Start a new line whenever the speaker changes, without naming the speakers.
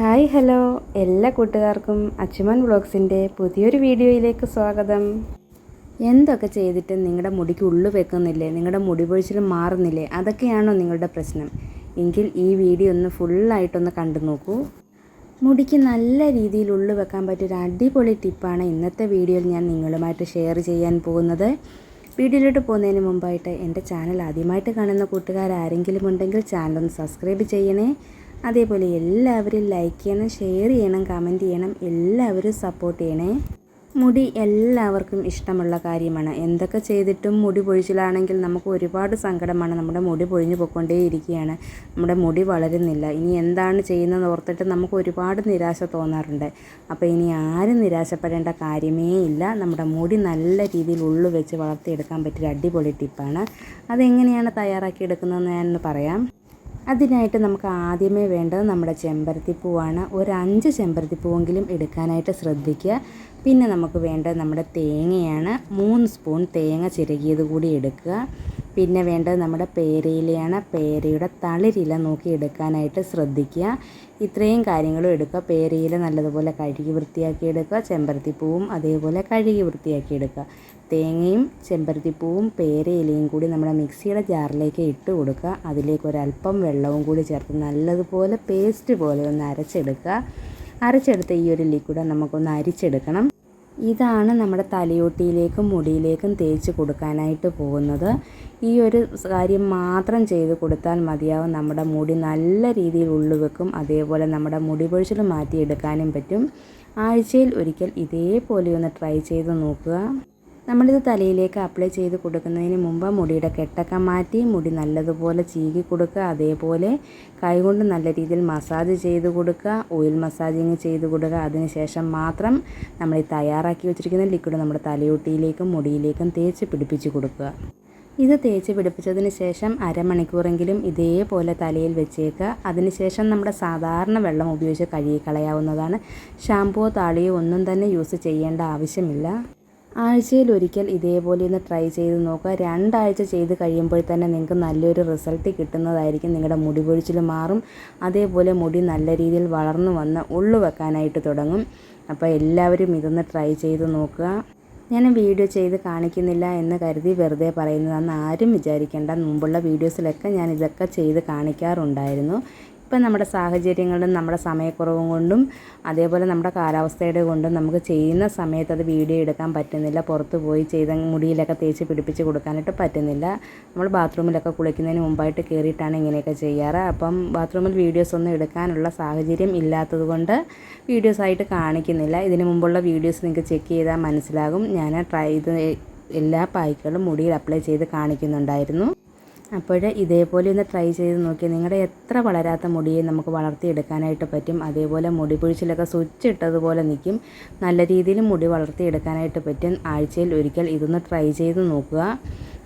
Hi hello. എല്ലാ കൂട്ടുകാർക്കും അച്ചുമൻ വ്ളോഗ്സിന്റെ പുതിയൊരു വീഡിയോയിലേക്ക് സ്വാഗതം. എന്തൊക്കെ ചെയ്തിട്ടും നിങ്ങളുടെ മുടിക്ക് ഉള്ളു വെക്കുന്നില്ലേ? നിങ്ങളുടെ മുടി പൊഴിച്ചിൽ മാറുന്നില്ലേ? അതൊക്കെയാണോ നിങ്ങളുടെ പ്രശ്നം. എങ്കിൽ ഈ വീഡിയോ ഒന്ന് ഫുള്ളായിട്ടൊന്ന് കണ്ടു നോക്കൂ. മുടിക്ക് നല്ല രീതിയിൽ ഉള്ളു വെക്കാൻ പറ്റിയൊരു അടിപൊളി ടിപ്പാണ് ഇന്നത്തെ വീഡിയോയിൽ ഞാൻ നിങ്ങളുമായിട്ട് ഷെയർ ചെയ്യാൻ പോകുന്നത്. വീഡിയോയിലോട്ട് പോകുന്നതിന് മുമ്പായിട്ട് എന്റെ ചാനൽ ആദ്യമായിട്ട് കാണുന്ന കൂട്ടുകാരാരെങ്കിലും ഉണ്ടെങ്കിൽ ചാനൽ ഒന്ന് സബ്സ്ക്രൈബ് ചെയ്യണേ. അതേപോലെ എല്ലാവരും ലൈക്ക് ചെയ്യണം ഷെയർ ചെയ്യണം കമന്റ് ചെയ്യണം എല്ലാവരും സപ്പോർട്ട് ചെയ്യണേ. മുടി എല്ലാവർക്കും ഇഷ്ടമുള്ള കാര്യമാണ്. എന്തൊക്കെ ചെയ്തിട്ടും മുടി പൊഴിച്ചിലാണെങ്കിൽ നമുക്ക് ഒരുപാട് സങ്കടമാണ്. നമ്മുടെ മുടി പൊഴിഞ്ഞു പോയിക്കൊണ്ടേയിരിക്കുകയാണ്. നമ്മുടെ മുടി വളരുന്നില്ല. ഇനി എന്താണ് ചെയ്യുന്നത് ഓർത്തിട്ട് നമുക്ക് ഒരുപാട് നിരാശ തോന്നാറുണ്ട്. അപ്പോൾ ഇനി ആരും നിരാശപ്പെടേണ്ട കാര്യമേ ഇല്ല. നമ്മുടെ മുടി നല്ല രീതിയിൽ ഉള്ളു വെച്ച് വളർത്തിയെടുക്കാൻ പറ്റിയൊരു അടിപൊളി ടിപ്പാണ് അതെങ്ങനെയാണ് തയ്യാറാക്കിയെടുക്കുന്നതെന്ന് ഞാനൊന്ന് പറയാം. അതിനായിട്ട് നമുക്ക് ആദ്യമേ വേണ്ടത് നമ്മുടെ ചെമ്പരത്തിപ്പൂവാണ് ഒരു അഞ്ച് ചെമ്പരത്തിപ്പൂവെങ്കിലും എടുക്കാനായിട്ട് ശ്രദ്ധിക്കുക. പിന്നെ നമുക്ക് വേണ്ടത് നമ്മുടെ തേങ്ങയാണ്. മൂന്ന് സ്പൂൺ തേങ്ങ ചിരകിയത് കൂടി എടുക്കുക. പിന്നെ വേണ്ടത് നമ്മുടെ പേരയിലയാണ്. പേരയുടെ തളിരില നോക്കി എടുക്കാനായിട്ട് ശ്രദ്ധിക്കുക. ഇത്രയും കാര്യങ്ങളും എടുക്കുക. പേരയില നല്ലതുപോലെ കഴുകി വൃത്തിയാക്കി എടുക്കുക. ചെമ്പരത്തിപ്പൂവും അതേപോലെ കഴുകി വൃത്തിയാക്കി എടുക്കുക. തേങ്ങയും ചെമ്പരത്തിപ്പൂവും പേരയിലയും കൂടി നമ്മുടെ മിക്സിയുടെ ജാറിലേക്ക് ഇട്ട് കൊടുക്കുക. അതിലേക്ക് ഒരല്പം വെള്ളവും കൂടി ചേർത്ത് നല്ലതുപോലെ പേസ്റ്റ് പോലെ ഒന്ന് അരച്ചെടുക്കുക. അരച്ചെടുത്ത ഈ ഒരു ലിക്വിഡ് നമുക്കൊന്ന് അരിച്ചെടുക്കണം. ഇതാണ് നമ്മുടെ തലയോട്ടിയിലേക്കും മുടിയിലേക്കും തേച്ച് കൊടുക്കാനായിട്ട് പോകുന്നത്. ഈ ഒരു കാര്യം മാത്രം ചെയ്ത് കൊടുത്താൽ മതിയാവും. നമ്മുടെ മുടി നല്ല രീതിയിൽ ഉള്ളുവെക്കും അതേപോലെ നമ്മുടെ മുടി പൊഴിച്ചിൽ മാറ്റിയെടുക്കാനും പറ്റും. ആഴ്ചയിൽ ഒരിക്കൽ ഇതേപോലെ ഒന്ന് ട്രൈ ചെയ്ത് നോക്കുക. നമ്മളിത് തലയിലേക്ക് അപ്ലൈ ചെയ്ത് കൊടുക്കുന്നതിന് മുമ്പ് മുടിയുടെ കെട്ടൊക്കെ മാറ്റി മുടി നല്ലതുപോലെ ചീകി കൊടുക്കുക അതേപോലെ കൈകൊണ്ട് നല്ല രീതിയിൽ മസാജ് ചെയ്ത് കൊടുക്കുക ഓയിൽ മസാജിങ് ചെയ്ത് കൊടുക്കുക. അതിനുശേഷം മാത്രം നമ്മൾ ഈ തയ്യാറാക്കി വെച്ചിരിക്കുന്ന ലിക്വിഡ് നമ്മുടെ തലയൊട്ടിയിലേക്കും മുടിയിലേക്കും തേച്ച് പിടിപ്പിച്ച് കൊടുക്കുക. ഇത് തേച്ച് പിടിപ്പിച്ചതിന് ശേഷം അരമണിക്കൂറെങ്കിലും ഇതേപോലെ തലയിൽ വെച്ചേക്കുക. അതിനുശേഷം നമ്മുടെ സാധാരണ വെള്ളം ഉപയോഗിച്ച് കഴുകി കളയാവുന്നതാണ്. ഷാമ്പുവോ താളിയോ ഒന്നും തന്നെ യൂസ് ചെയ്യേണ്ട ആവശ്യമില്ല. ആഴ്ചയിൽ ഒരിക്കൽ ഇതേപോലെ ഒന്ന് ട്രൈ ചെയ്ത് നോക്കുക. രണ്ടാഴ്ച ചെയ്ത് കഴിയുമ്പോൾ തന്നെ നിങ്ങൾക്ക് നല്ലൊരു റിസൾട്ട് കിട്ടുന്നതായിരിക്കും. നിങ്ങളുടെ മുടി പൊഴിച്ചിൽ മാറും. അതേപോലെ മുടി നല്ല രീതിയിൽ വളർന്നു വന്ന് ഉള്ളു വെക്കാനായിട്ട് തുടങ്ങും. അപ്പോൾ എല്ലാവരും ഇതൊന്ന് ട്രൈ ചെയ്ത് നോക്കുക. ഞാൻ വീഡിയോ ചെയ്ത് കാണിക്കുന്നില്ല എന്ന് കരുതി വെറുതെ പറയുന്നതെന്ന് ആരും വിചാരിക്കേണ്ട. മുമ്പുള്ള വീഡിയോസിലൊക്കെ ഞാൻ ഇതൊക്കെ ചെയ്ത് കാണിക്കാറുണ്ടായിരുന്നു. ഇപ്പം നമ്മുടെ സാഹചര്യങ്ങളും നമ്മുടെ സമയക്കുറവും കൊണ്ടും അതേപോലെ നമ്മുടെ കാലാവസ്ഥയുടെ കൊണ്ടും നമുക്ക് ചെയ്യുന്ന സമയത്ത് അത് വീഡിയോ എടുക്കാൻ പറ്റുന്നില്ല പുറത്ത് പോയി ചെയ്ത മുടിയിലൊക്കെ തേച്ച് പിടിപ്പിച്ച് കൊടുക്കാനായിട്ട് പറ്റുന്നില്ല. നമ്മൾ ബാത്റൂമിലൊക്കെ കുളിക്കുന്നതിന് മുമ്പായിട്ട് കയറിയിട്ടാണ് ഇങ്ങനെയൊക്കെ ചെയ്യാറ്. അപ്പം ബാത്റൂമിൽ വീഡിയോസ് ഒന്നും എടുക്കാനുള്ള സാഹചര്യം ഇല്ലാത്തത് കൊണ്ട് വീഡിയോസായിട്ട് കാണിക്കുന്നില്ല. ഇതിന് മുമ്പുള്ള വീഡിയോസ് നിങ്ങൾക്ക് ചെക്ക് ചെയ്താൽ മനസ്സിലാകും. ഞാൻ ട്രൈ ഇത് എല്ലാ പായ്ക്കുകളും മുടിയിൽ അപ്ലൈ ചെയ്ത് കാണിക്കുന്നുണ്ടായിരുന്നു. അപ്പോൾ ഇതേപോലെ ഒന്ന് ട്രൈ ചെയ്ത് നോക്കി നിങ്ങളുടെ എത്ര വളരാത്ത മുടിയെ നമുക്ക് വളർത്തിയെടുക്കാനായിട്ട് പറ്റും. അതേപോലെ മുടി പൊഴിച്ചിലൊക്കെ സ്വിച്ച് ഇട്ടതുപോലെ നിൽക്കും നല്ല രീതിയിൽ മുടി വളർത്തിയെടുക്കാനായിട്ട് പറ്റും. ആഴ്ചയിൽ ഒരിക്കൽ ഇതൊന്ന് ട്രൈ ചെയ്ത് നോക്കുക.